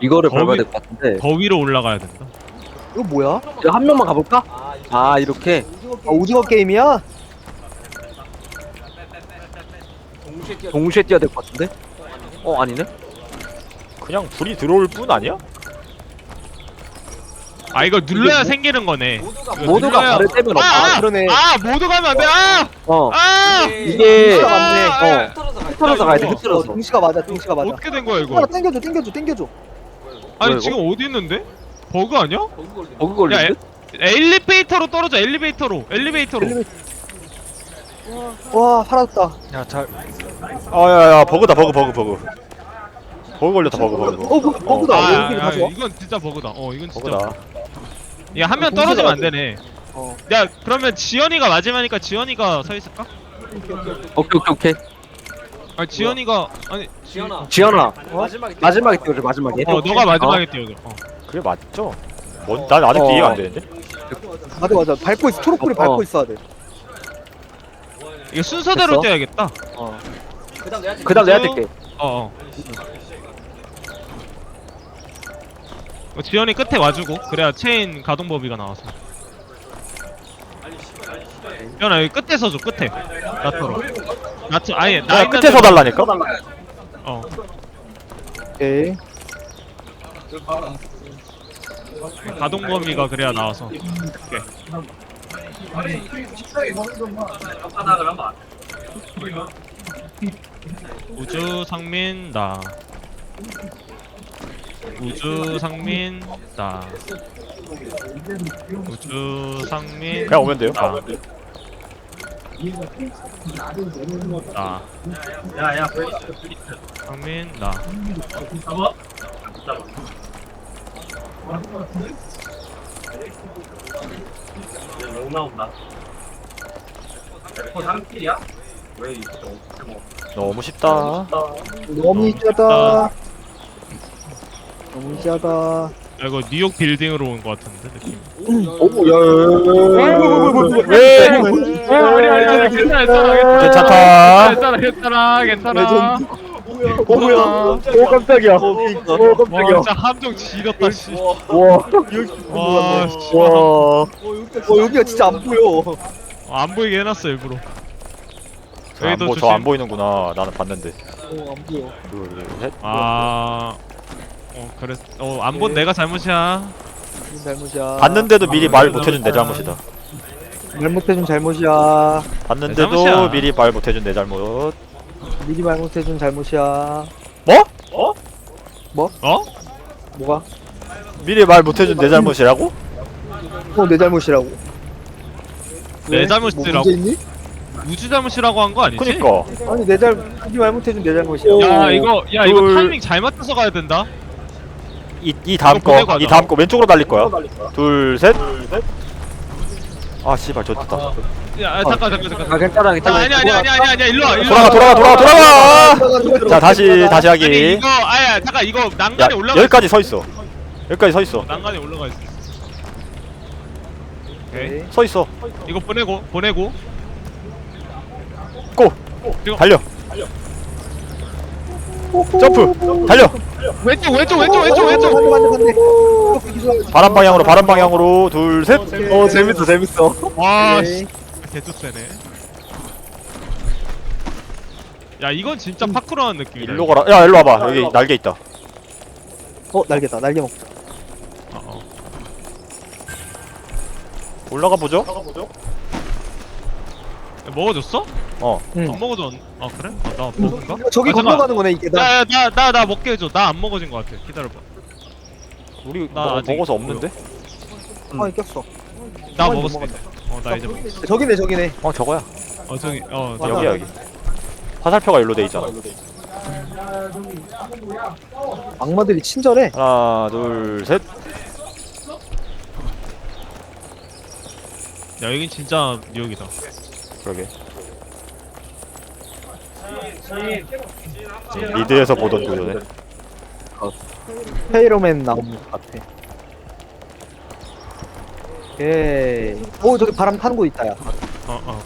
이거를 거기- 밟아야 될 것 같은데 더 위로 올라가야 된다. 이거 뭐야? 이거 한 명만 가볼까? 아 이렇게 아, 오징어 게임이야? 동시에 뛰어야 될 것 같은데? 어 아니네? 그냥 불이 들어올 뿐 아니야? 아 이거 눌러야 생기는 거네. 이거 모두가 눌러야- 발을 떼면 아, 없다 아, 아, 그러네. 아 모두 가면 안 돼. 아, 어 아. 이게 맞네. 아, 어 흩어져서 가야 돼 이거. 어, 흩어져서 동시가 맞아, 동시가 맞아. 어떻게 된 거야 이거? 하나 땡겨줘, 땡겨줘, 땡겨줘. 아니 뭐야, 지금 어디 있는데? 버그 아니야? 버그 걸린 야, 듯? 엘리베이터로 떨어져. 엘리베이터로. 엘리베이터로. 와, 살았다. 야 잘 아 야 야 버그다 버그 버그 버그 버그 걸렸다 버그 버그 어, 버- 버그다. 아, 왜 아, 여기를 아, 가져와? 이건 진짜 버그다. 어, 이건 진짜. 버그다 야, 한 명 떨어지면 안 되네. 어. 야, 그러면 지연이가 마지막이니까 지연이가 서 있을까? 오케이 오케이 오케이 아, 지연이가 아니, 지현아 마지막에 뛰어줘 마지막에 어, 너가 마지막에 뛰어줘. 어. 그게 맞죠? 뭔, 난 아직도 어. 이해가 안 되는데? 맞아, 맞아. 밟고 있어. 초록불이 어, 밟고 어. 있어야 돼. 이거 순서대로 됐어? 뛰어야겠다. 어그 다음 내가 뛸게 어, 어. 어, 지연이 끝에 와주고 그래야 체인 가동 범위가 나와서. 지연아 여기 끝에 서줘 끝에. 나처럼. 나처 아예 나 야 있는 끝에서 달라니까? 어. 오케이. 가동 범위가 그래야 나와서. 오케이. 우주 상민 나. 우주 상민 나. 우주 상민 그냥 오면 돼요? 나. 나. 상민 나. 너무 쉽다 너무 짜다. 너무 짜다. 야, 이거 뉴욕 빌딩으로 온 것 같은데 느낌. 오, 야, 왜? 아니 아니 괜찮아 괜찮다 괜찮아 괜찮아 괜찮아. 어, 뭐야. 오, 깜짝이야. 오, 와 깜짝이야. 진짜 함정 지렸다 씨. 와. 와 씨. 와. 어, 여기가 진짜 안 보여. 어, 안 보이게 해놨어 일부러. 안 여기도 보, 조심. 저안 보이는구나 나는 봤는데 어, 안 보여. 둘 셋 아. 어 그래. 어안 본 내가 잘못이야. 이 잘못이야. 봤는데도 미리 말 못해준 내 잘못이다 잘못해준 잘못이야. 봤는데도 잘못이야. 미리 말 못해준 내 잘못 미리 잘못해준 잘못이야. 뭐? 어? 뭐가? 미리 말 못해준 내 잘못이라고? 어, 내 잘못이라고. 내 왜? 잘못이라고? 뭐 문제 있니? 우주 잘못이라고 한 거 아니지? 그니까 아니 내 잘, 미리 말 못해준 내 잘못이야. 야 이거 야 이거 둘. 타이밍 잘 맞춰서 가야 된다. 이, 이 다음 이거 보내고 거이 하자. 다음 거 왼쪽으로 달릴 거야 둘 셋 아 씨발 좋다 야 아, 잠깐 잠깐 잠깐. 아 괜찮아 아, 괜찮아 아니 아니 아니 아니 아니 일로 와 일로 돌아가 와. 돌아가 돌아가 돌아가 들어가, 자 다시. 다시 아니 하기 이거 아야 잠깐 이거 야 난간에 올라가. 여기까지 서 있어 여기까지 서 있어 난간에 올라가 있어. 오케이. 서 있어 이거 보내고 보내고. 고 이거- 달려 점프 달려 왼쪽 왼쪽 왼쪽 왼쪽 왼쪽. 바람 방향으로 바람 방향으로 둘셋 어 재밌어 재밌어. 와. 씨. 개쫓세네. 야 이건 진짜 파크로한 느낌이다. 일로 가라 야 일로 와봐 여기 날개 있다 어 날개다 날개 먹자. 어, 어. 올라가 보죠 야, 먹어줬어? 어 응. 안 먹어줬. 아 그래? 아, 나 먹은가? 저기 아, 잠깐. 건너가는 거네 이게. 나 야야 나 나 나 먹게 해줘. 나 안 먹어진 것 같아. 기다려봐. 우리 나 뭐, 아직 먹어서 없는데 어 꼈어. 나 먹었어. 먹었다. 어나 이제 먹었어. 저기네 저기네. 어 저거야 어 저기 어 맞아. 여기야 여기 화살표가 일로 돼 있잖아 악마들이 친절해. 하나 둘 셋 야 여긴 진짜 뉴욕이다. 그러게 미드에서 보던 구조네 페이로맨 나온 것 같아. 오 저기 바람 타는 곳 있다 야. 어 어.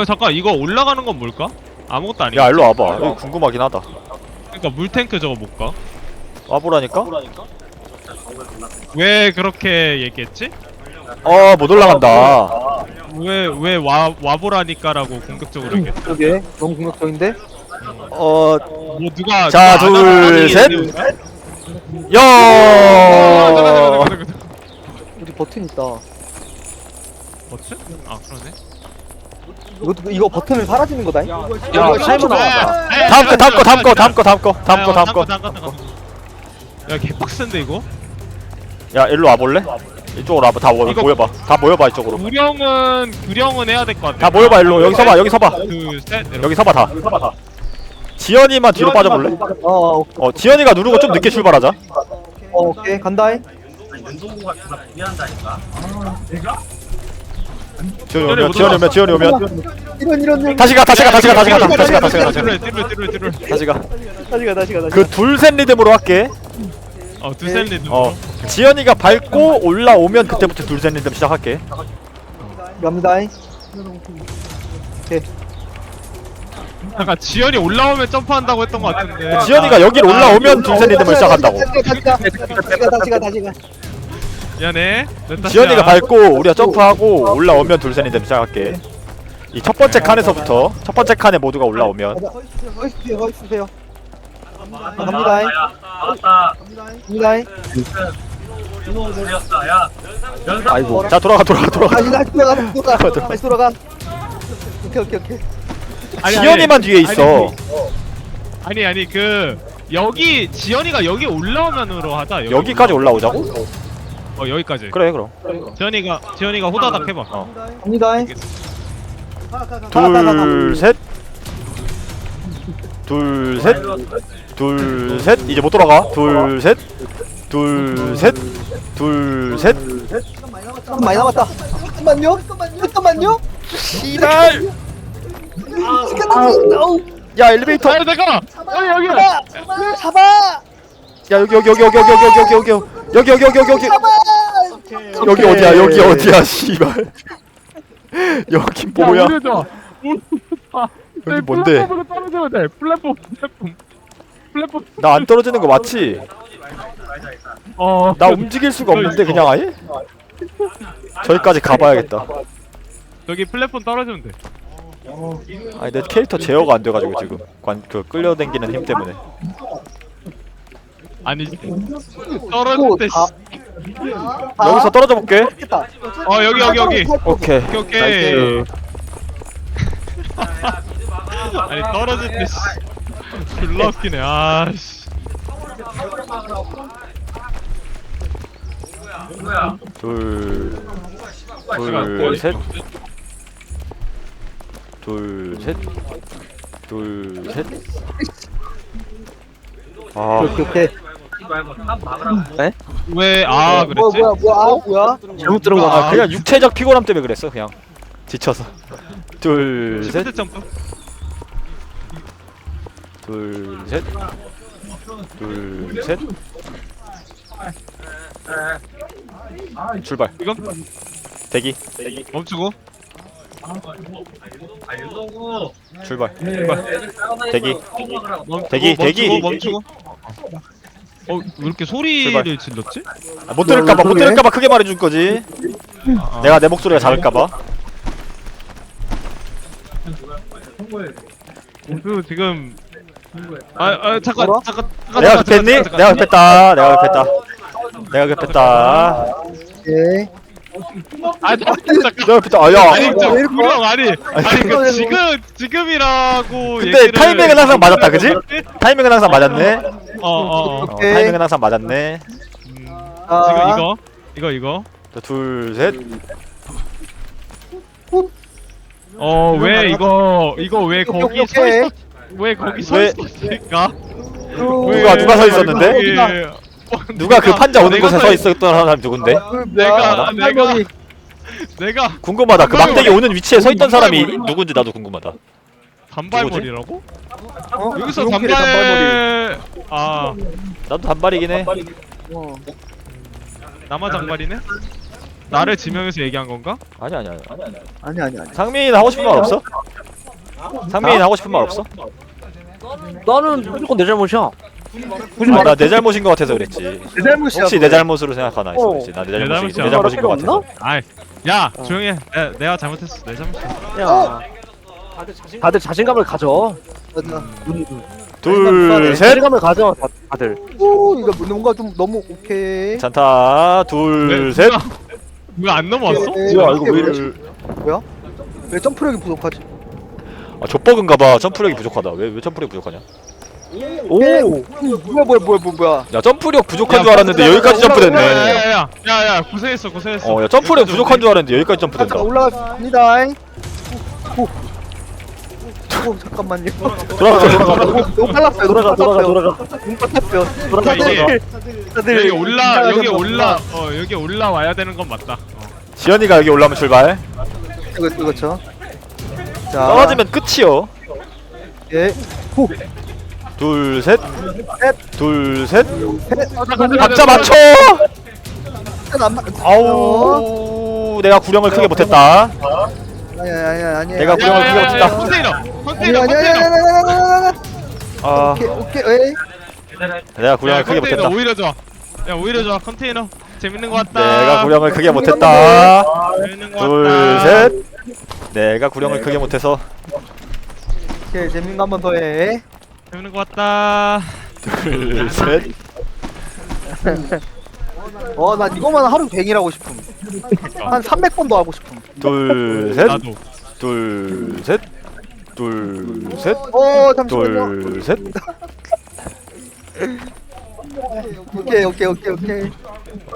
야 잠깐 이거 올라가는 건 뭘까? 아무것도 아니야. 야 일로 와봐 여기 궁금하긴 하다 그러니까 물탱크 저거 못 가? 와보라니까? 왜 그렇게 얘기했지? 어, 못 올라간다. 왜왜 와 와보라니까라고 공격적으로 얘기했지? 그러게 너무 공격적인데 어, 뭐 누가 자, 누가 안 둘, 셋. 야! 잠깐, 잠깐, 잠깐, 잠깐. 우리 버튼 있다 버튼? 아 그러네. 이것도 이거 버튼을 사라지는 거다 야, 이거 타이머 아, 나왔다. 다음 거, 다음 거, 다음 거, 다음 거, 다음 거, 다음 거, 다음 거. 다음 거, 다음 거. 야 개빡센데 이거? 야, 일로 와볼래? 이쪽으로 와봐. 다 모여, 이거- 모여봐. 다 모여봐 이쪽으로. 구령은 구령은 해야 될 것 같아. 다 모여봐 일로. 여기 서봐. 여기 서봐. 둘셋 여기 서봐 다. 지연이만 뒤로 빠져볼래? 어, 어, 어, 지연이가 누르고 좀 늦게 출발하자. 어 오케이 간다잉 지연이 오면, 지연이 오면, 지연이 오면. 이런 이런 이런 다시 가, 다시 가, 다시 가, 다시 가, 다시 가, 다시 가, 다시 가, 다시. 다시 가. 다시 가 다시 가 그 둘 셋 리듬으로 할게. 어 두셀 리듬. 어, 지연이가 밟고 올라오면 그때부터 둘셋 리듬 시작할게. 가 갑니다잉 잠깐 지연이 올라오면 점프한다고 했던 것 같은데. 지연이가 여길 올라오면 둘셋 리듬을 시작한다고. 다시 가 다시 가 다시 가 다시 미안해. 내 탓이야. 지연이가 밟고 우리가 점프하고 올라오면 둘셋 리듬 시작할게. 이 첫 번째 칸에서부터 첫 번째 칸에 모두가 올라오면 가자 허이스세요 허이스세요 갑니다잉 갑니다잉 아이고. 자 돌아가 돌아가 돌아가. 다시 다시 돌아가 다시 돌아가 돌아가. 다시 돌아가 오케이 오케이 오케이 아니, 지연이만 뒤에 있어. 아니 아니 그 여기 지연이가 여기 올라오면으로 하자. 여기 여기까지 올라- 올라오자고? 어 여기까지. 그래 그럼. 지연이가 지연이가 호다닥 해봐. 갑니다잉 둘 셋. 둘 셋. 둘 셋. 이제 못 돌아가. 둘 셋. 둘 셋. 둘 셋. 조금 많이 남았다 잠깐만요 잠깐만요 씨발. 시간 남았어 야 엘리베이터. 아 잠깐만. 아니 여기. 잡아 잡아 야 여기 여기 여기 여기 여기 여기 여기 여기 여기 여기 여기 여기 여기 잡아 여기 어디야 여기 어디야 씨발. 여기 뭐야? 여기 뭔데? 플랫폼으로 떨어져야 돼. 플랫폼 플랫폼. 플랫폼. 나 안 떨어지는 거 맞지? 어. 나 움직일 수가 없는데 그냥 아예? 저기까지 가봐야겠다. 저기 플랫폼 떨어지면 돼. 아니 내 캐릭터 제어가 안 돼가지고 지금 관그 끌려당기는 힘 때문에. 아니 떨어질 때. 다- 씨. 여기서 떨어져 볼게. 어 여기 여기 여기. 오케이. 오케이 오케이. 아니 떨어질 때. 씨. 졸라 웃기네. 아씨. 둘, 둘, 셋, 둘, 셋, 둘, 셋. 아, 오케이 오케이. 왜아 뭐야 그랬지? 뭐야 뭐야 아 뭐야? 잘못 들은 거 아, 같아. 아 그냥 육체적 피곤함 때문에 그랬어 그냥. 지쳐서. 둘, 셋, 시프트 점프. 둘, 셋, 둘, 셋. 출발. 이건 대기. 멈추고. 출발. 대기. 멈, 대기, 어, 멈추고, 대기. 멈추고. 어, 왜 이렇게 소리를 출발. 질렀지? 아, 못 들을까봐 못. 들을까봐 크게 말해줄 거지. 내가 내 목소리가 작을까봐. 그 지금 아, 아 잠깐 뭐라? 잠깐 잠깐 내가 잠깐, 급했니? 잠깐, 내가 잠깐. 급했다. 내가 급했다. 내가 급했다. 오케이 아 잠깐. 아, 야. 아니 저 왜 이렇게 구령 아니 아니 그 지금 지금이라고 근데 얘기를 타이밍은 항상 맞았다, 그지? 타이밍은 항상 맞았네. 어 어 어, 어, 오케이. 타이밍은 항상 맞았네. 음, 아. 지금 이거 이거 이거 자, 둘, 셋. 어 왜 이거 이거 왜 오케이, 거기 오케이, 서 오케이. 있었 왜 거기 서 왜? 있었을까? 누가, 누가 서 있었는데? 거기- 누가 그 판자 오는 내가 곳에 서 있었던 사람이 누군데? 내가 뭐야? 내가 할머니. 내가 궁금하다. 그 막대기 오는 위치에 서 있던 사람이 누군지 나도 궁금하다. 단발머리라고? 어? 여기서 용필의 단발 아 나도 단발이긴 해. 어. 남아 장발이네? 나를 지명해서 얘기한 건가? 아니 아니 아니. 아니 아니 아니 상민이 하고 싶은 말 없어? 상민이 하고 싶은 말 없어? 나는 무조건 내 잘못이야. 굳이 아, 나내 잘못인 것 같아서 그랬지. 내 잘못이야 혹시. 내 잘못으로 생각하나 했어. 어. 그렇지. 나내 내 잘못이 잘못이야. 내 잘못인 것 필요 같아서. 아이 야 조용히 해 내, 내가 잘못했어 내 잘못이야 야 다들 자신감을 가져 맞아 둘, 셋. 자신감을 가져 다- 다들 오 이거 뭔가 좀 너무 오케이 괜찮다. 둘, 셋. 왜안 넘어왔어? 오케이. 뭐야, 이거 왜 이래? 뭐야? 왜 점프력이 부족하지? 아, 족버그인가 봐. 점프력이 부족하다. 왜, 왜 점프력이 부족하냐? 오! 뭐야 뭐야 뭐야 뭐야 뭐야. 야, 점프력 부족한 줄 알았는데 여기까지 점프됐네. 야야야야 야야 고생했어 고생했어. 어, 야, 점프력 부족한 줄 알았는데 여기까지 점프된다. 올라갑니다. 오, 잠깐만요. 돌아가, 돌아가. 너무, 너무 빨랐어요 돌아가 돌아가. 돌아가. 너무 빨랐어요. 돌아가 돌아가. 다들 여기 올라 여기 올라 어 여기 올라와야 되는 건 맞다. 어. 지연이가 여기 올라오면 출발. 그렇죠 그렇죠. 자. 떨어지면 끝이요. 예. 호, 둘, 셋. 둘, 셋. 셋 박자 맞춰! 아우, 내가 구령을 크게 못했다. 아니 아니 아니 아니 내가 구령을 크게 못했다. 컨테이너 아니 컨테이너 아니 아니 컨테이너 아니 아니 아니 아니 아, 오케이 오케이 에이 내가 구령을 야 크게 컨테이너 못했다. 오히려 좋아 야 오히려 좋아 컨테이너 재밌는 거 같다 내가 구령을 크게 못했다. 재밌는 거 둘, 같다 셋. 내가 구령을 크게 못해서 오케이 재밌는 거 한 번 더 해 재밌는 거 같다 둘, 셋. 어 나 이거만 하루 종일 하고 싶음 한 300번 더 하고 싶음 둘, 셋. 나도 둘, 셋. 둘, 셋. 어 잠시만요 둘, 셋. 오케이 오케이 오케이 오케이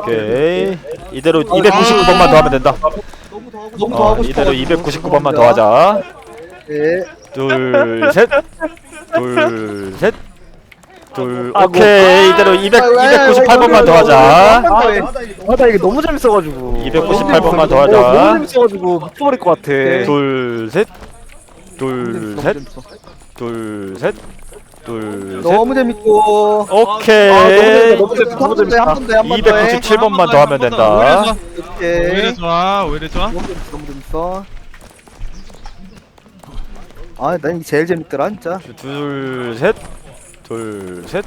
오케이. 이대로 299번만 더 하면 된다. 너무 더 어, 하고 싶어 이대로 299번만 더 하자. 예 둘, 셋. 둘, 셋. 둘, 아이고. 오케이. 이대로 200, 298번만 더 하자. 아나 이게 너무 재밌어가지고 298번만 더 어, 하자. 너무 재밌어가지고 미쳐버릴 것 같아 둘, 셋. 둘, 셋. 둘, 셋. 둘, 셋. 너무 재밌고 오케이. 너무 재밌다, 너무 재밌다. 한번더한번 더 해 297번만 더 하면 된다. 오히려 좋아 오히려 좋아 너무 재밌어 너무 재밌어 아 난 이게 제일 재밌더라 진짜 둘, 셋. 둘, 셋.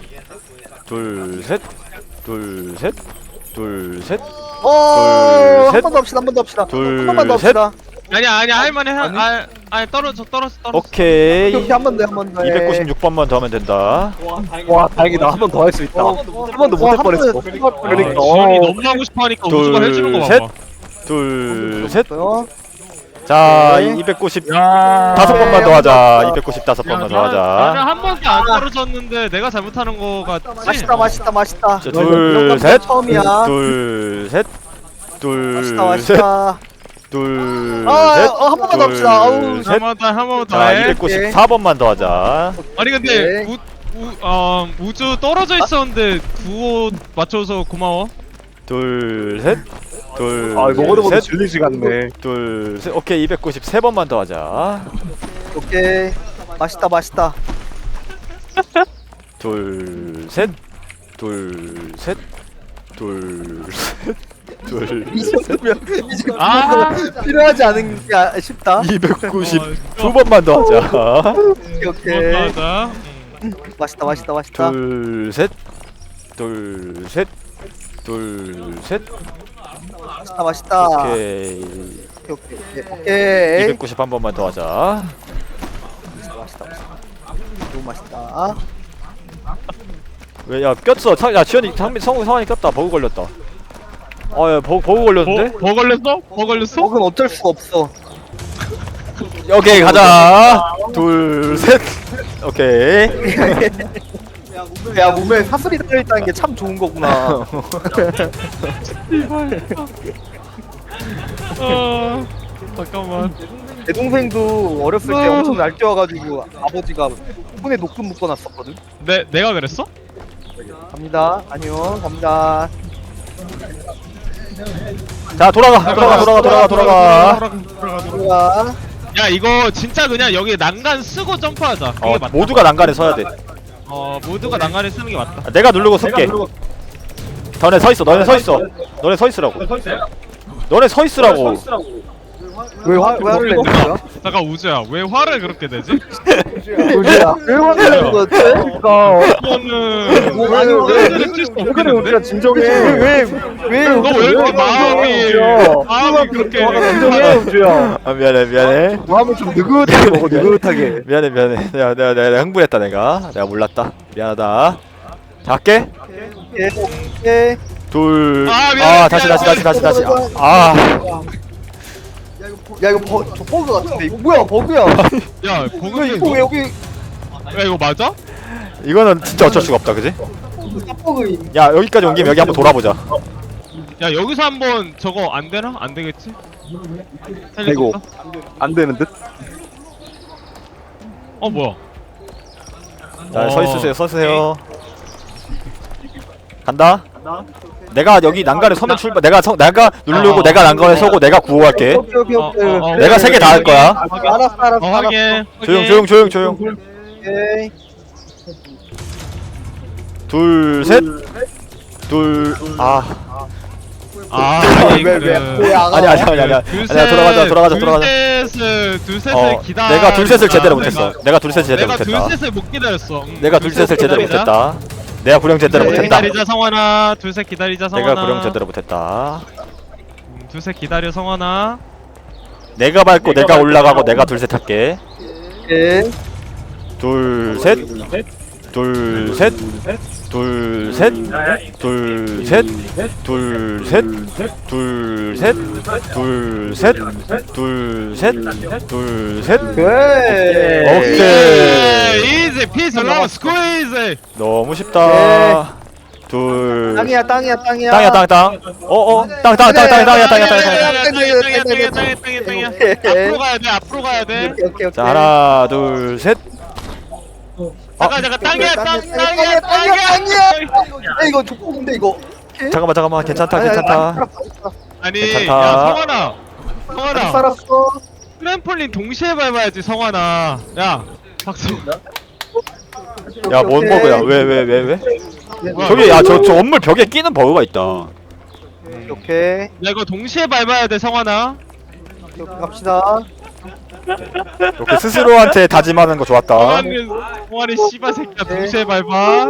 둘, 셋. 둘, 셋. 둘, 셋. 어 한 셋. 번 더 합시다 한 번 더 합시다 둘, 한 번만 더 셋. 합시다 아니야 아니야 할만해 할- 아니? 아 아니 떨어져 떨어져 떨어져 오케이. 오케이 한번 더 한 번더 296번만 더 하면 된다. 와 다행이다 한 번 더 할 수 있다 어, 한 번도 못 할 뻔했어 그러니까 지원이 어. 너무 하고 싶어 하니까 둘, 우주가 해주는 거 셋. 봐봐 둘, 셋. 어 자, 네. 290 야 다섯 번만 더 하자. 야, 295번만 더 나는 하자. 한 번도 안 떨어졌는데 내가 잘못하는 거 같지? 맛있다 맛있다 맛있다 자, 이런 둘, 거 셋. 처음이야 둘, 셋. 둘, 맛있다 셋. 맛있다 둘, 아, 셋. 어, 한 번만 더 합시다. 아우, 셋. 한번 더, 한번더 자, 해. 294번만 더 하자. 아니 근데 네. 우, 우, 어, 우주 떨어져 있었는데 구호 맞춰서 고마워. 둘, 셋. 둘, 아 먹어도 먹어도 셋. 질리지가 않네 둘, 셋. 오케이, 293번만 더 하자. 오케이 맛있다 맛있다 둘, 셋. 둘, 셋. 둘, 셋. 둘, 이 정도면 이제 아. 필요하지 않은 게 아- 싶다 292번만 더 하자. 오케이 오케이 맞아. 맛있다 맛있다 맛있다 둘, 셋. 둘, 셋. 둘, 셋. 맛있다 맛있다 오케이. 오케이 오케이 오케이 291번만 더 하자. 맛있다 맛있다 맛있다 너무 맛있다 왜, 야, 꼈어. 상, 야, 지현이, 상민, 성우, 성환이 꼈다. 버그 걸렸다. 아, 야, 버그, 버그 걸렸는데? 버, 버 걸렸어? 버 걸렸어? 먹은 어쩔 수가 없어 오케이, 가자. 둘, 셋. 오케이. 야 몸에 사슬이 달려있다는 게 참 좋은 거구나 어, 잠깐만. 내 동생도 어렸을 때 어. 엄청 날뛰어가지고 아버지가 손에 녹슨 묶어놨었거든 내 내가 그랬어? 갑니다 안녕 갑니다 자, 돌아가, 돌아가, 돌아가, 돌아가, 돌아가. 돌아가. 야 이거 진짜 그냥 여기 난간 쓰고 점프하자. 그게 어, 맞다. 모두가 난간에 서야 돼. 어 모두가 난간에 쓰는 게 맞다. 아, 내가 누르고 설게. 너네 서 있어, 너네 서 있어. 너네 서 있으라고. 너네 서 있으라고. 왜 화, 왜 화를 내는 거야? 잠깐 우주야. 왜 화를 그렇게 내지? 우주야. 왜 화를 내는 거지? 그니까. 이거는 뭐, 아니, 왜- 왜 그래 우주야? 없겠는데? 진정해. 왜왜 너 왜 이렇게 마음이 마음이 그렇게 진정해 우주야. 아 미안해 미안해. 마음을 좀 느긋하게 먹어 느긋하게. 미안해 미안해. 내가 내가 내가, 내가 흥분했다 내가. 내가 몰랐다. 미안하다. 자 할게. 예, 예. 둘. 아, 아 미안해, 다시 다시. 다시 다시 다시. 아 야 이거 버, 저 버그 같은데 이거 뭐야 버그야 야 이거 버그 이거 왜 여기 야 이거 맞아? 이거는 진짜 어쩔 수가 없다 그지 버그 야 여기까지 온 김에 여기 한번 돌아보자 야 여기서 한번 저거 안 되나? 안 되겠지? 아이고. 헬리콥터? 안 되는 듯? 어 뭐야? 자서 어. 있으세요 서 있으세요 간다 내가 여기 난간에 서면 출발 내가 서, 내가 누르고 어. 내가 난간에 서고 내가 구호할게. 오케이 오케이 오케이 어, 어, 어. 내가 세 개 다 할 거야. 알았어 알았어 어 확인. 조용 조용 조용 조용. 오케이. 둘셋둘아. 아 왜, 왜, 왜, 왜 안- 아니 아니 아니 아니. 아니야 돌아가자 돌아가자 돌아가자. 둘셋을 둘셋을 어 기다 내가 둘셋을 제대로 못했어. 내가 둘셋을 제대로 내가 못했다. 둘셋을 못 기다렸어. 응, 내가 둘셋을 제대로 기다리자. 못했다 내가 구령 제대로 네, 못했다. 기다리자 성환아. 둘셋 기다리자 성환아. 내가 구령 제대로 못했다. 음, 둘셋 기다려 성환아. 내가 밟고 내가 올라가고 내가 둘셋 할게. 오케이 둘셋 둘, 셋, 둘, 셋, 둘, 셋, 둘, 셋, 둘, 셋, 둘, 셋, 둘, 셋, 둘, 셋. 오케이. 이제 피스 라우 스퀴즈. 너무 쉽다. 예. 둘. 땅이야, 땅이야, 땅이야. 땅이야, 땅, 땅. 어, 어, 땅, 땅, 땅, 땅, 땅이야, 땅이야, 땅. 땅이야, 땅이야, 땅이야, 땅이야. 앞으로 가야 돼, 앞으로 가야 돼. 자, 하나, 둘, 셋. 잠깐 잠깐 땅이야 땅 땅이야, 땅이야 야 이거 족보인데 이거. 잠깐만 잠깐만. 괜찮다 아니, 아니, 괜찮다. 아니, 아니 괜찮다. 야 성환아. 살았어. 성환아. 살았어. 트램폴린 동시에 밟아야지 성환아. 야 박수. 야 뭔 버그야? 왜 왜 왜 왜? 왜 저기 야 저 저 건물 벽에 끼는 버그가 있다. 오케이. 야 이거 동시에 밟아야 돼 성환아. 오케이, 갑시다 이렇게 스스로한테 다짐하는 거 좋았다. 성환이 성환이 씨발 새끼야 동시에 밟아